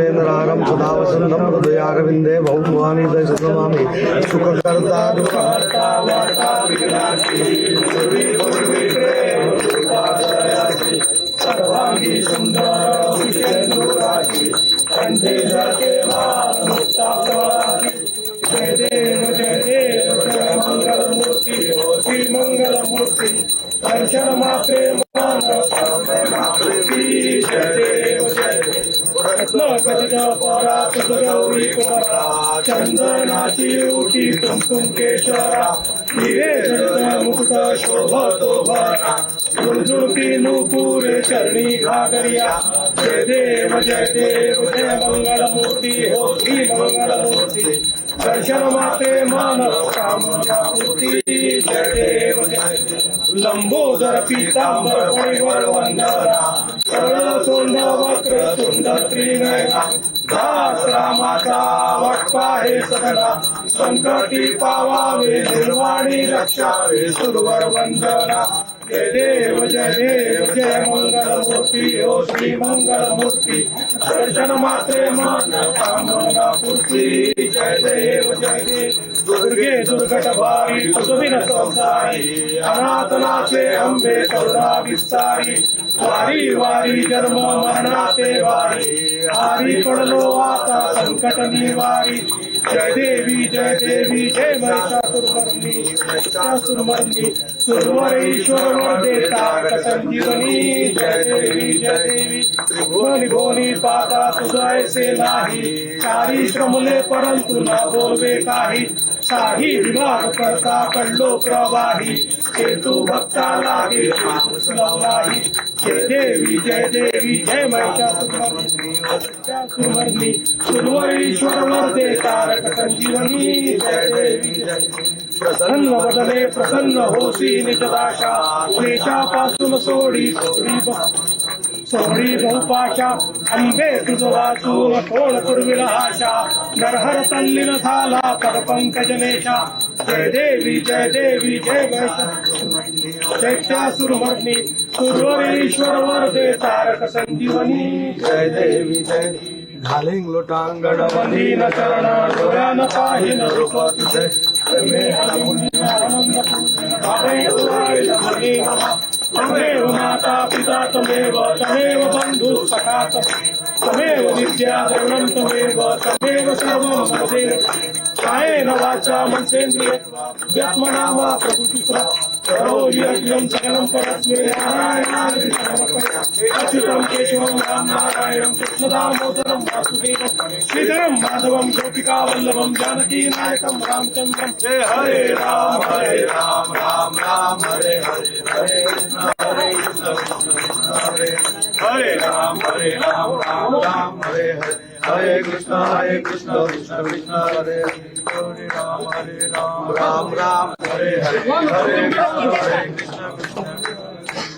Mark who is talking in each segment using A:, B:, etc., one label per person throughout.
A: वीरेन्द्रागं सदा वसन्तं हृदयारविन्दे बहुमुहानि दशनमामि सुखकर्ता दुःखहर्ता वार्ता विघ्नार्ति सर्वांगी सुंदर विषयनुरागी कंठे जाते जय देव जय देव जय मंगल मूर्ति श्री मंगल मूर्ति दर्शन मात्रे देव गौरी कुमारा चंदनाची केशरा शोभतो भरा चरणी घागरिया जय देव जय देव जय मंगल मूर्ती हो श्री मंगल मूर्ती दर्शन माते मानव कामना पूर्ती जय देव जय देव लंबोदर पीतांबर फणीवर वंदना सरळ सोंड वक्र तुंड त्रिनयना दास रामाचा वटपा हे सदना संकटी पावावे निर्वाणी रक्षावे सुरवर वंदना जय देव जय देव जय मंगल मूर्ती हो श्री मंगल मूर्ती दर्शन मात्रे मान कामना पूर्ती जय देव जय देव दुर्गे दुर्गट भारी सुविन संसारी अनाथनाचे अंबे करुणा विस्तारी वारी वारी, जन्म मरणाते वारी। हारी पडलो आता संकट निवारी। जय देवी जय देवी, जय सुरवर ईश्वर देता संजीवनी। जय देवी जय देवी। त्रिभुवनी भोनी पाता, तुझं ऐसे नाही। चारी श्रमले परंतु न बोलवे काही। साही विभाग करता कडलो प्रवाही। हेतू भक्ता लागे जय देवी जय देवी जय महिषासुरमर्नी सुरवर ईश्वर वर तारक संजीवनी जय देवी. जय प्रसन्न वदने प्रसन्न होसी निजदाशा क्लेशापासून सोडी सोडी सोडी बहुपाशा अंबे तुझ कोण थोड आशा. नरहर तल्लीन झाला पद पंकजनेशा जय देवी जय देवी जय दैत्यासुरमर्नी सुरवरेश्वर वरदे तारक संजीवनी जय देवी जय घालिंग लोटांगण वंदीन चरण डोळ्यान पाहिन रूप तुझे. तमेव माता पिता तमेव तमेव बंधु सखा तमेव विद्या द्रवणं तमेव तमेव सर्वं मदेव कायेन वाचा मनसेन्द्रियत्मना वा प्रकृतिस्रा करोमि यज्ञं सकलं परस्मै नारायणाय समर्पयामि अच्युतं केशवं राम नारायणं कृष्णदामोदरं वासुदेवं श्रीधरं माधवं गोपिकावल्लभं जानकी नायकं रामचन्द्रं जय हरे राम हरे राम राम राम हरे हरे हरे कृष्ण हरे कृष्ण कृष्ण हरे हरे राम हरे Ram Ram Ram Hare Hare Hare Krishna, Hare Krishna, Krishna Krishna, Hare Hare, Hare Ram Hare Ram, Ram Ram Hare Hare, Hare Hare Krishna, Hare Krishna, Krishna Krishna.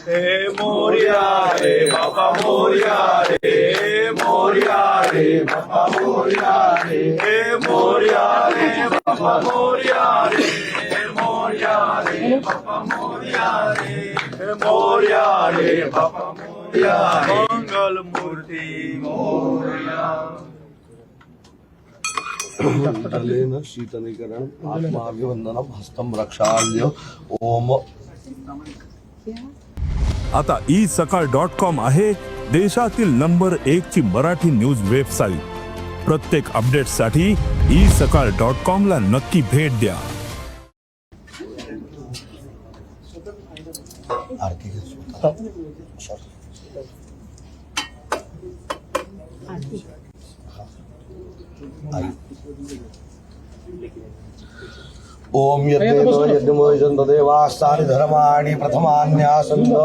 A: Hey Moria, Hey Baba Moria, Hey Moria, Hare. Baba Moria, Hare Moria, Hare Baba Moria, Hare, Moria, Hey Baba Moria, Hey Moria, Hare Baba मंगल मूर्ती। शीतलीकरण आत्माभिवंदनम हस्तं रक्षाल्य ओम।
B: आता ई सकाळ dot com आहे देशातील number एक ची Marathi news website. प्रत्येक अपडेटसाठी ई सकाळ डॉट कॉम ला नक्की भेट द्या.
A: आरती ओम यज्ञेन यज्ञमोजन्त देवास्तानि धर्माणि प्रथमान्यासन्त।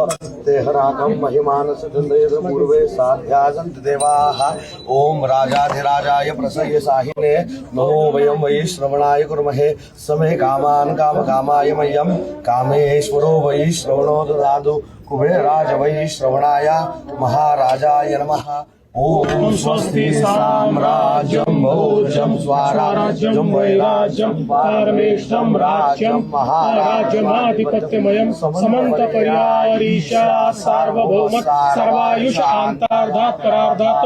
A: देहराकं महिमानस चन्दयेत पूर्वे साध्यासन्ति देवाः। ॐ राजाधिराजाय प्रसह्य साहिने। नमो वयं वै श्रवणाय कुर्महे। समे कामान् कामकामाय मह्यं। कामेश्वरो वै श्रवणो ददातु। कुबेराज वै श्रवणाय महाराजाय नमः। ॐ स्वस्ति साम्राज्यं भोजम स्वराज्यम वैराज्यम पारमेष्ठम राज्यम महाराज्यमाधिपत्यमयम समंत पर्यारीशा सार्वभौम सर्वायुष अंतर्धात करार्धात,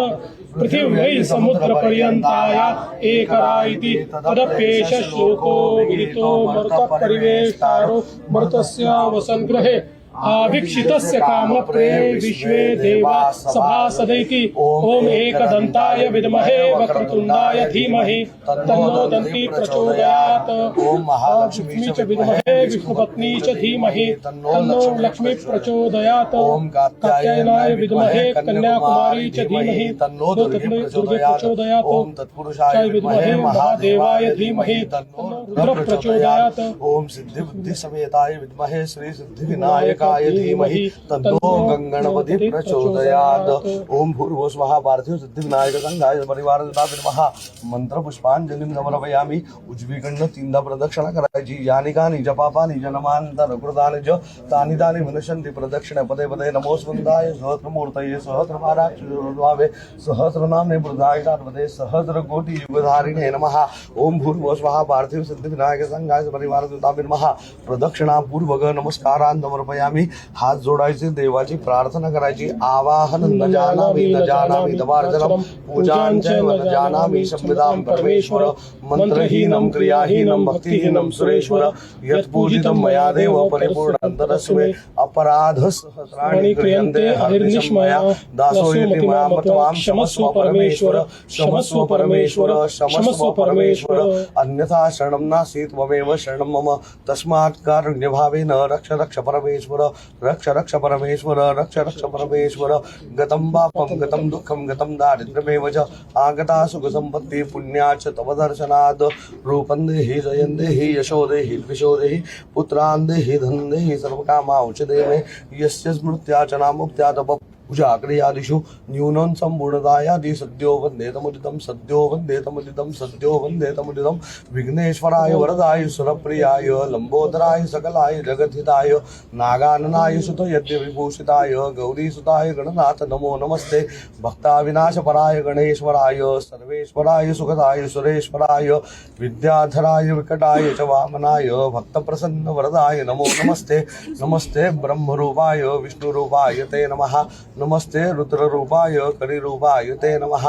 A: पृथिव्यै समुद्र पर्यंताया एकरा इति तदप्येष श्लोको विदितो मरुत परिवेष्टारो मरुतस्य वसन्ग्रहे आवीक्षितस्य कामप्रे विश्वे देवा सभासदैति ॐ एकदन्ताय विद्महे वक्रतुण्डाय धीमहि। तन्नो दन्ती प्रचोदयात्।
C: ॐ महालक्ष्मी
A: च विद्महे विष्णुपत्नी च धीमहि। तन्नो लक्ष्मी प्रचोदयात्।
C: ॐ
A: कात्यायनाय विद्महे कन्याकुमारी च धीमहि।
C: तन्नो दुर्गे
A: प्रचोदयात्।
C: ॐ तत्पुरुषाय विद्महे महादेवाय धीमहि। तन्नो रुद्र प्रचोदयात्। ॐ सिद्धि बुद्धि समेताय विद्महे श्री सिद्धि विनायकाय धीमहि तन्नो गङ्गणपति प्रचोदयात्। ॐ भूर्भुव स्वः पार्थिव सिद्धि विनायक संघाय परिवार विद्महा। मंत्र पुष्पांजलि समर्पयामी। उजवीकडनं तीनदा प्रदक्षिणा करायची। यानी कानी जपापानी जनमांतर कृतानि ज तानि तानि विनशन्ति प्रदक्षिणे। पदे पदे नमोस्वन्दाय सहस्रमूर्तये सहस्रमाराक्षे सहस्रनाम्ने पदे सहस्र कोटि युगधारिणे नमः। ओम भूर्भुव स्वः पार्थिव सिद्धि विनायक संघाय परिवार नमः प्रदक्षिणा पूर्वक नमस्कारान् समर्पयामी हात जोडायचे, देवाची प्रार्थना करायची, आवाहन न जानामि न जानामि दवार्जनम पूजांच न जानामि संविदां परमेश्वर। मंत्रहीनं, क्रियाहीनं, भक्तिहीनं सुरेश्वर। यत्पूजितं मया देव परिपूर्णन्तरस्मे। अपराध सहस्राणि क्रियन्ते, हरिर्निष्मया। दासोऽयति मया मतवां क्षमस्व परमेश्वर क्षमस्व परमेश्वर क्षमस्व परमेश्वर। अन्यथा शरणं नास्ति त्वमेव शरणं मम। तस्मात् कारुण्यभावेन रक्ष रक्ष परमेश्वर, रक्ष रक्ष परमेश्वर, रक्ष रक्ष परमेश्वर। गतं पापं, गतं दुःखं, गतं दारिद्र्यमेव च आगता सुखसम्पत्तिः पुण्या च तव दर्शनात् रूपं देहि, जयं देहि, यशो देहि, द्विषो देहि, पुत्रान् देहि, धनं देहि सर्वकामांशदे मे यस्य स्मृत्या च नामुक्त्या तप पूजा क्रियादिषु न्यूनं सम्पूर्णतायादि सद्यो वन्देतमुदितं सद्यो वन्देतमुदितं सद्यो वन्देतमुदितं विघ्नेश्वराय, वरदाय, सुरप्रियाय, लम्बोदराय, सकलाय जगद्धिताय नागाननाय सुत यज्ञविभूषिताय गौरीसुताय, गणनाथ, नमो नमस्ते। भक्ताविनाशपराय, गणेश्वराय, सर्वेश्वराय, सुखदाय, सुरेश्वराय, विद्याधराय, विकटाय, च वामनाय भक्तप्रसन्नवरदाय नमो नमस्ते। नमस्ते ब्रह्मरूपाय, विष्णुरूपाय, ते नमः। नमस्ते रुद्ररूपाय करिरूपाय ते नमः।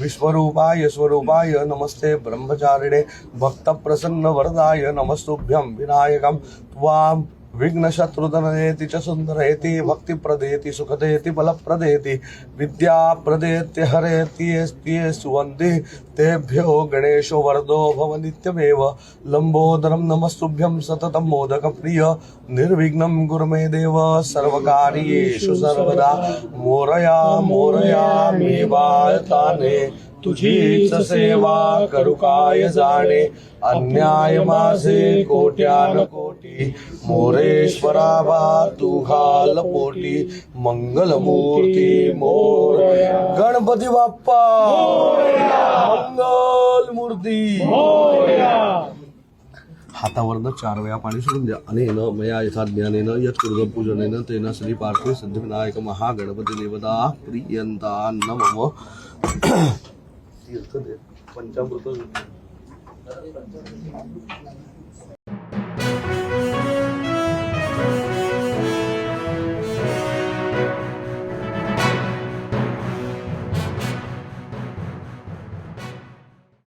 C: विश्वरूपाय स्वरूपाय नमस्ते ब्रह्मचारिणे भक्तप्रसन्नवरदाय नमस्तुभ्यं विनायकं। त्वां विघ्नशत्रुधनयेति च सुन्दरयति भक्तिप्रदेति, सुखदेति, बलप्रदेति, विद्याप्रदेत्य हरेति सुवन्ति तेभ्यो गणेशो वरदो भव नित्यमेव। लम्बोदरं नमस्तुभ्यं सततं मोदकप्रिय। निर्विघ्नं गुरु मे देव। सर्वकार्येषु सर्वदा। मोरया मोरया, मे तुझीच सेवा करू काय जाणे? अन्याय माझे कोट्यान कोटी. मोरेश्वरा बा तू घाल पोटी. मंगलमूर्ती मोर. गणपती बाप्पा. मंगल मूर्ती हातावरनं चार वेळा पाणी सोडून द्या. अनेन मया यथा ज्ञानेन यत् पूर्व पूजनेन तेन श्री पार्थिव सिद्धिविनायक महागणपती देवता प्रियंता नमः. పంచామృతం